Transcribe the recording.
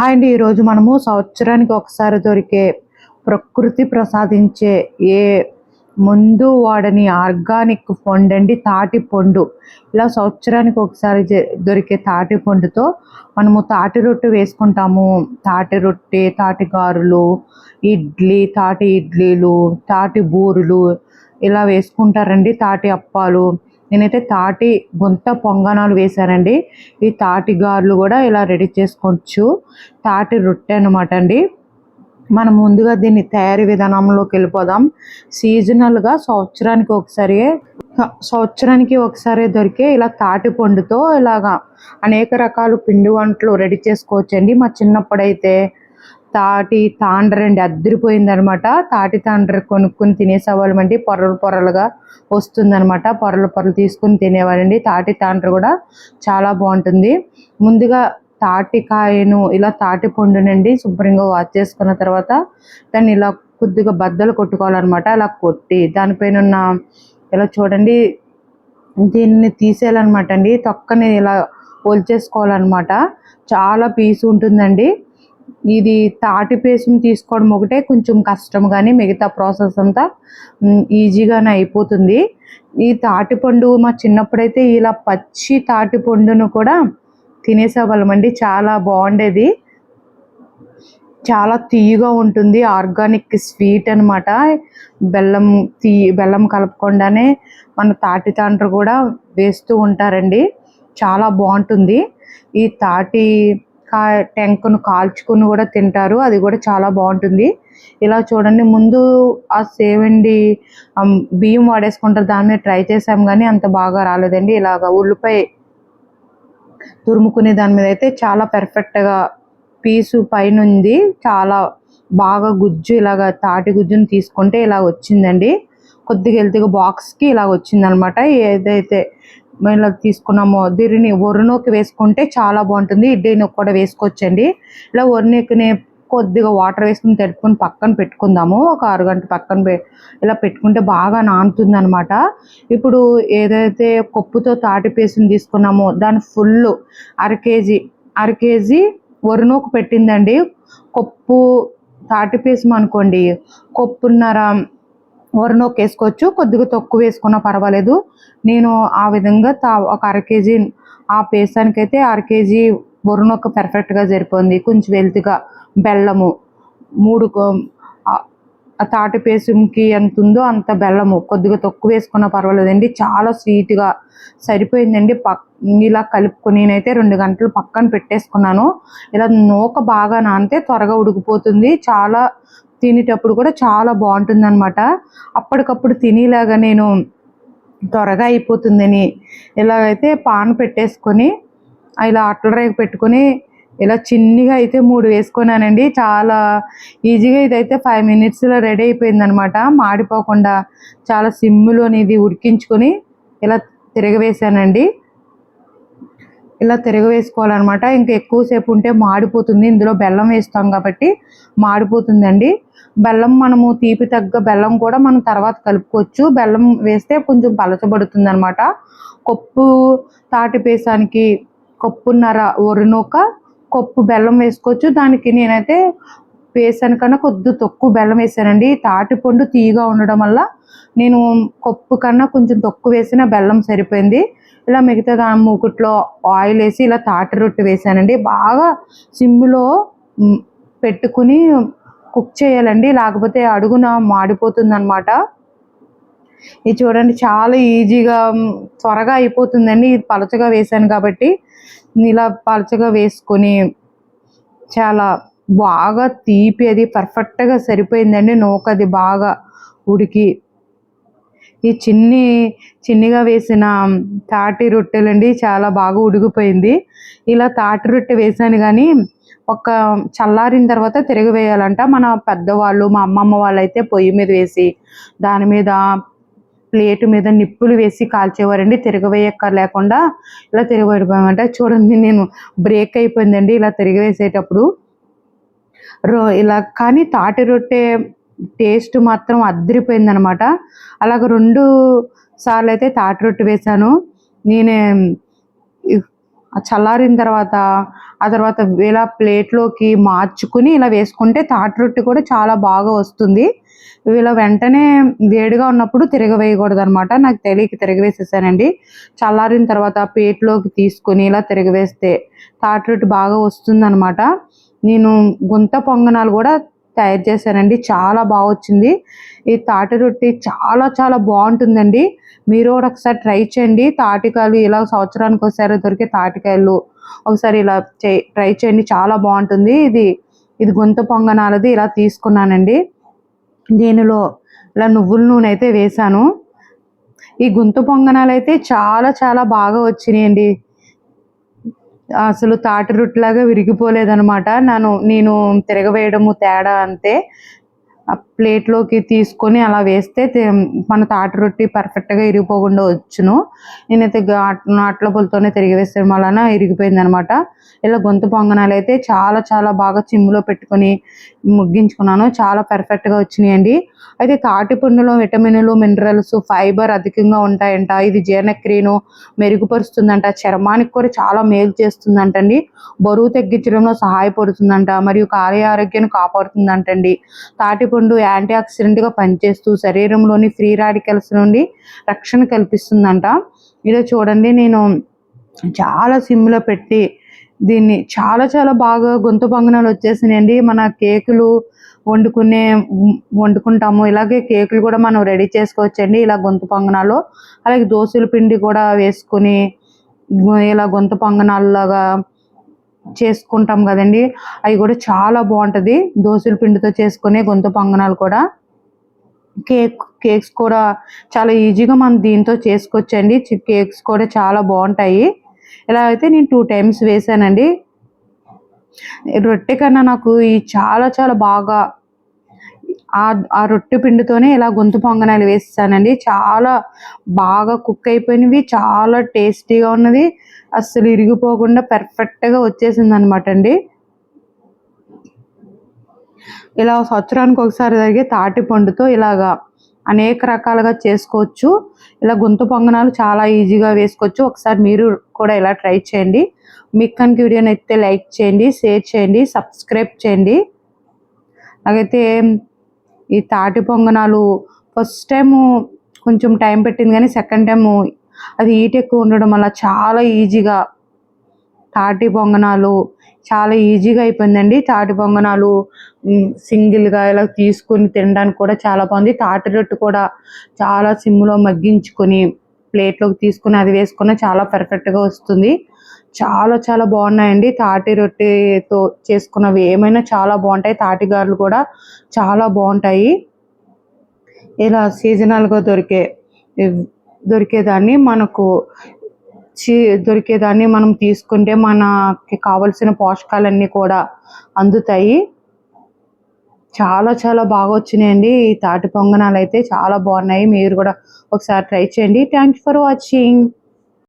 Hi అండి. ఈరోజు మనము సంవత్సరానికి ఒకసారి దొరికే ప్రకృతి ప్రసాదించే ఏ ముందు వాడని ఆర్గానిక్ పండు అండి తాటి పండు. ఇలా సంవత్సరానికి ఒకసారి దొరికే తాటి పండుతో మనము తాటి రొట్టె వేసుకుంటాము. తాటి రొట్టె తాటి గారులు ఇడ్లీ తాటి ఇడ్లీలు తాటి బూరెలు ఇలా వేసుకుంటారండి. తాటి అప్పాలు నేనైతే తాటి గుంత పొంగనాలు వేశానండి. ఈ తాటి గారెలు కూడా ఇలా రెడీ చేసుకోవచ్చు. తాటి రొట్టె అనమాట అండి. మనం ముందుగా దీన్ని తయారీ విధానంలోకి వెళ్ళిపోదాం. సీజనల్గా సంవత్సరానికి ఒకసారి సంవత్సరానికి ఒకసారి దొరికే ఇలా తాటి పండుతో ఇలాగా అనేక రకాల పిండి వంటలు రెడీ చేసుకోవచ్చండి. మా చిన్నప్పుడైతే తాటి తాండ్రండి అద్దరిపోయింది అనమాట తాటి తాండ్ర కొనుక్కొని తినేసేవాళ్ళమండి. పొరలు పొరలుగా వస్తుందనమాట. పొరలు పొరలు తీసుకుని తినేవాళ్ళండి తాటి తాండ్ర కూడా చాలా బాగుంటుంది. ముందుగా తాటికాయను ఇలా తాటి పండునండి శుభ్రంగా వాష్ చేసుకున్న తర్వాత దాన్ని ఇలా కొద్దిగా బద్దలు కొట్టుకోవాలన్నమాట అలా కొట్టి దానిపైన ఉన్న ఇలా చూడండి దీన్ని తీసేయాలన్నమాట అండి తొక్కని ఇలా పోల్చేసుకోవాలన్నమాట చాలా పీసు ఉంటుందండి. ఇది తాటి పేస్ట్ని తీసుకోవడం ఒకటే కొంచెం కష్టం కానీ మిగతా ప్రాసెస్ అంతా ఈజీగానే అయిపోతుంది. ఈ తాటి పండు మా చిన్నప్పుడైతే ఇలా పచ్చి తాటి పండును కూడా తినేసేవాళ్ళమండి చాలా బాగుండేది. చాలా తీయగా ఉంటుంది ఆర్గానిక్ స్వీట్ అనమాట బెల్లం తీ బెల్లం కలపకుండానే మన తాటి తాండ్రు కూడా వేస్తూ ఉంటారండి. చాలా బాగుంటుంది. ఈ తాటి కా టెంకను కాల్చుకుని కూడా తింటారు. అది కూడా చాలా బాగుంటుంది. ఇలా చూడండి ముందు ఆ సేవండి బియ్యం వాడేసుకుంటారు. దాని మీద ట్రై చేసాం కానీ అంత బాగా రాలేదండి. ఇలాగ ఉల్లిపాయ తురుముకునే దాని మీద అయితే చాలా పెర్ఫెక్ట్గా పీసు పైన ఉంది చాలా బాగా గుజ్జు ఇలాగ తాటి గుజ్జుని తీసుకుంటే ఇలా వచ్చిందండి. కొద్దిగా హెల్త్గా బాక్స్కి ఇలా వచ్చిందనమాట. ఏదైతే ఇలా తీసుకున్నామో. దీనిని ఒరునోకి వేసుకుంటే చాలా బాగుంటుంది. ఇడ్లీని కూడా వేసుకోవచ్చండి. ఇలా ఒరినొక్కిని కొద్దిగా వాటర్ వేసుకుని తడుపుకొని పక్కన పెట్టుకుందాము. ఒక అరగంట పక్కన ఇలా పెట్టుకుంటే బాగా నానుతుంది అనమాట ఇప్పుడు ఏదైతే కొప్పుతో తాటి పేసుని తీసుకున్నామో దాని ఫుల్ అర కేజీ అర కేజీ వరునూకు పెట్టిందండి. కొప్పు తాటి పేసం అనుకోండి కొప్పున్నర వరునూకు వేసుకోవచ్చు కొద్దిగా తక్కువ వేసుకున్నా పర్వాలేదు. నేను ఆ విధంగా తా ఒక అర కేజీ ఆ పేసానికైతే అర కేజీ వరునొక్క పర్ఫెక్ట్గా సరిపోయింది. కొంచెం వెల్తిగా బెల్లము మూడు తాటి పేసంకి ఎంత ఉందో అంత బెల్లము కొద్దిగా తక్కువ వేసుకున్నా పర్వాలేదండి. చాలా స్వీట్గా సరిపోయిందండి. పక్ ఇలా కలుపుకొని నేనైతే రెండు గంటలు పక్కన పెట్టేసుకున్నాను. ఇలా నూక బాగా నానితే త్వరగా ఉడికిపోతుంది. చాలా తినేటప్పుడు కూడా చాలా బాగుంటుంది అనమాట అప్పటికప్పుడు తినేలాగా నేను త్వరగా అయిపోతుందని ఇలాగైతే పాన్ పెట్టేసుకొని ఇలా అట్ల రేగు పెట్టుకొని ఇలా చిన్నగా అయితే మూడు వేసుకున్నానండి. చాలా ఈజీగా ఇదైతే ఫైవ్ మినిట్స్లో రెడీ అయిపోయింది అనమాట మాడిపోకుండా చాలా సిమ్లోని ఇది ఉడికించుకొని ఇలా తిరగవేశానండి. ఇలా తిరగవేసుకోవాలన్నమాట ఇంకా ఎక్కువసేపు ఉంటే మాడిపోతుంది. ఇందులో బెల్లం వేస్తాం కాబట్టి మాడిపోతుందండి. బెల్లం మనము తీపి తగ్గ బెల్లం కూడా మనం తర్వాత కలుపుకోవచ్చు. బెల్లం వేస్తే కొంచెం పలచబడుతుంది అనమాట కొప్పు తాటి పేసానికి కొప్పున్నర ఒరినొక కొప్పు బెల్లం వేసుకోవచ్చు. దానికి నేనైతే వేసాను కన్నా కొద్ది తక్కువ బెల్లం వేసానండి. తాటి పండు తీయగా ఉండడం వల్ల నేను కొప్పు కన్నా కొంచెం తక్కువ వేసిన బెల్లం సరిపోయింది. ఇలా మిగతా దాని మూకుట్లో ఆయిల్ వేసి ఇలా తాటి రొట్టె వేసానండి. బాగా సిమ్లో పెట్టుకుని కుక్ చేయాలండి. లేకపోతే అడుగున మాడిపోతుంది అనమాట ఇది చూడండి చాలా ఈజీగా త్వరగా అయిపోతుందండి. ఇది పలచగా వేసాను కాబట్టి ఇలా పలచగా వేసుకొని చాలా బాగా తీపి అది పర్ఫెక్ట్గా సరిపోయిందండి. నూకది బాగా ఉడికి. ఈ చిన్ని చిన్నిగా వేసిన తాటి రొట్టెలండి చాలా బాగా ఉడిగిపోయింది. ఇలా తాటి రొట్టె వేసాను కానీ ఒక చల్లారిన తర్వాత తిరగవేయాలంట. మన పెద్దవాళ్ళు మా అమ్మమ్మ వాళ్ళు అయితే పొయ్యి మీద వేసి దాని మీద ప్లేట్ మీద నిప్పులు వేసి కాల్చేవారండి. తిరగవేయక్క లేకుండా ఇలా తిరగవేయమంటే చూడండి నేను బ్రేక్ అయిపోయిందండి ఇలా తిరగవేసేటప్పుడు. రో ఇలా కానీ తాటి రొట్టె టేస్ట్ మాత్రం అద్దరిపోయింది అనమాట అలాగ రెండు సార్లు అయితే తాటి రొట్టె వేశాను నేనే చల్లారిన తర్వాత ఆ తర్వాత ఇలా ప్లేట్లోకి మార్చుకుని ఇలా వేసుకుంటే తాటి రొట్టె కూడా చాలా బాగా వస్తుంది. ఇలా వెంటనే వేడిగా ఉన్నప్పుడు తిరగవేయకూడదు అనమాట నాకు తెలియక తిరగవేసేసానండి. చల్లారిన తర్వాత ప్లేట్లోకి తీసుకొని ఇలా తిరగవేస్తే తాటి రొట్టె బాగా వస్తుంది అనమాట నేను గుంత పొంగనాలు కూడా తయారు చేశానండి చాలా బాగా వచ్చింది. ఈ తాటి రొట్టి చాలా చాలా బాగుంటుందండి. మీరు కూడా ఒకసారి ట్రై చేయండి. తాటికాయలు ఇలా సంవత్సరానికి ఒకసారి దొరికే తాటికాయలు ఒకసారి ఇలా ట్రై చేయండి. చాలా బాగుంటుంది. ఇది ఇది గొంతు పొంగనాలది ఇలా తీసుకున్నానండి. దీనిలో ఇలా నువ్వుల నూనె అయితే వేశాను. ఈ గొంతు పొంగనాలు అయితే చాలా చాలా బాగా వచ్చినాయండి. అసలు తాటి రొట్టెలాగా విరిగిపోలేదనమాట నన్ను నేను తిరగవేయడము తేడా అంతే ప్లేట్లోకి తీసుకొని అలా వేస్తే మన తాటి రొట్టి పర్ఫెక్ట్గా ఇరిగిపోకుండా వచ్చును. నేనైతే నాట్ల పొలతోనే తిరిగి వేస్తే వలన ఇరిగిపోయింది అనమాట ఇలా గొంతు పొంగనాలు అయితే చాలా చాలా బాగా చిమ్ములో పెట్టుకొని ముగ్గించుకున్నాను. చాలా పర్ఫెక్ట్గా వచ్చినాయండి. అయితే తాటి పండులో విటమిన్లు మినరల్స్ ఫైబర్ అధికంగా ఉంటాయంట. ఇది జీర్ణక్రియను మెరుగుపరుస్తుందంట. చర్మానికి కూడా చాలా మేలు చేస్తుందంటండి. బరువు తగ్గించడంలో సహాయపడుతుందంట. మరియు కార్య ఆరోగ్యాన్ని కాపాడుతుందంటండి తాటిపండు యాంటీ ఆక్సిడెంట్గా పనిచేస్తూ శరీరంలోని ఫ్రీ రాడికల్స్ నుండి రక్షణ కల్పిస్తుందంట. ఇదో చూడండి నేను చాలా సిమ్లో పెట్టి దీన్ని చాలా చాలా బాగా గొంతు పొంగనాలు వచ్చేసినాయండి. మన కేకులు వండుకునే వండుకుంటాము. ఇలాగే కేకులు కూడా మనం రెడీ చేసుకోవచ్చండి ఇలా గొంతు పొంగనాలు అలాగే దోశల పిండి కూడా వేసుకొని ఇలా గొంతు పొంగనాలులాగా చేసుకుంటాం కదండి. అవి కూడా చాలా బాగుంటుంది. దోశల పిండితో చేసుకునే గొంతు పొంగనాలు కూడా. కేక్ కేక్స్ కూడా చాలా ఈజీగా మనం దీంతో చేసుకోవచ్చండి. కేక్స్ కూడా చాలా బాగుంటాయి. ఇలా అయితే నేను టూ టైమ్స్ వేసానండి. రొట్టె కన్నా నాకు ఈ చాలా చాలా బాగా ఆ ఆ రొట్టె పిండితోనే ఇలా గొంతు పొంగనాలు వేస్తానండి. చాలా బాగా కుక్ అయిపోయినవి చాలా టేస్టీగా ఉన్నది. అస్సలు ఇరిగిపోకుండా పర్ఫెక్ట్గా వచ్చేసింది అనమాట అండి. ఇలా సంవత్సరానికి ఒకసారి జరిగే తాటి పండుతో ఇలాగా అనేక రకాలుగా చేసుకోవచ్చు. ఇలా గొంతు పొంగనాలు చాలా ఈజీగా వేసుకోవచ్చు. ఒకసారి మీరు కూడా ఇలా ట్రై చేయండి. మీకు కనుక వీడియో నచ్చితే లైక్ చేయండి షేర్ చేయండి సబ్స్క్రైబ్ చేయండి. నాకైతే ఈ తాటి పొంగనాలు ఫస్ట్ టైము కొంచెం టైం పెట్టింది కానీ సెకండ్ టైము అది హీట్ ఎక్కువ ఉండడం వల్ల చాలా ఈజీగా తాటి పొంగనాలు చాలా ఈజీగా అయిపోయిందండి. తాటి పొంగనాలు సింగిల్గా ఇలా తీసుకొని తినడానికి కూడా చాలా బాగుంది. తాటి రొట్టె కూడా చాలా సిమ్లో మగ్గించుకొని ప్లేట్లోకి తీసుకొని అది వేసుకున్న చాలా పర్ఫెక్ట్గా వస్తుంది. చాలా చాలా బాగున్నాయండి. తాటి రొట్టెతో చేసుకున్నవి ఏమైనా చాలా బాగుంటాయి. తాటి గారులు కూడా చాలా బాగుంటాయి. ఇలా సీజనల్గా దొరికే దొరికేదాన్ని మనకు చి దొరికేదాన్ని మనం తీసుకుంటే మనకి కావలసిన పోషకాలన్నీ కూడా అందుతాయి. చాలా చాలా బాగా వచ్చినాయండి. ఈ తాటి పొంగనాలు అయితే చాలా బాగున్నాయి. మీరు కూడా ఒకసారి ట్రై చేయండి. Thank you for watching